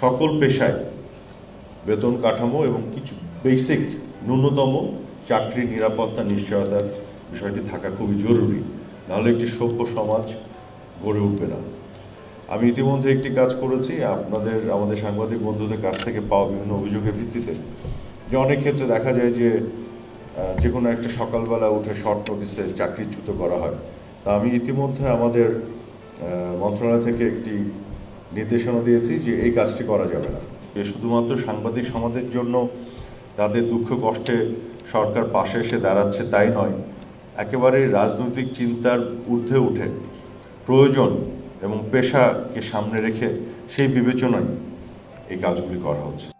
সকল পেশায় বেতন কাঠামো এবং কিছু বেসিক ন্যূনতম চাকরি নিরাপত্তা নিশ্চয়তার বিষয়টি থাকা খুবই জরুরি। নাহলে একটি সভ্য সমাজ গড়ে উঠবে না। আমি ইতিমধ্যে একটি কাজ করেছি, আপনাদের, আমাদের সাংবাদিক বন্ধুদের কাছ থেকে পাওয়া বিভিন্ন অভিযোগের ভিত্তিতে। যে অনেক ক্ষেত্রে দেখা যায় যে যে কোনো একটা সকালবেলা উঠে শর্ট নোটিসে চাকরিচ্যুত করা হয়। তা আমি ইতিমধ্যে আমাদের মন্ত্রণালয় থেকে একটি নির্দেশনা দিয়েছি যে এই কাজটি করা যাবে না। যে শুধুমাত্র সাংবাদিক সমাজের জন্য তাদের দুঃখ কষ্টে সরকার পাশে এসে দাঁড়াচ্ছে তাই নয়, একেবারে রাজনৈতিক চিন্তার ঊর্ধ্বে উঠে প্রয়োজন এবং পেশাকে সামনে রেখে সেই বিবেচনায় এই কাজগুলি করা হচ্ছে।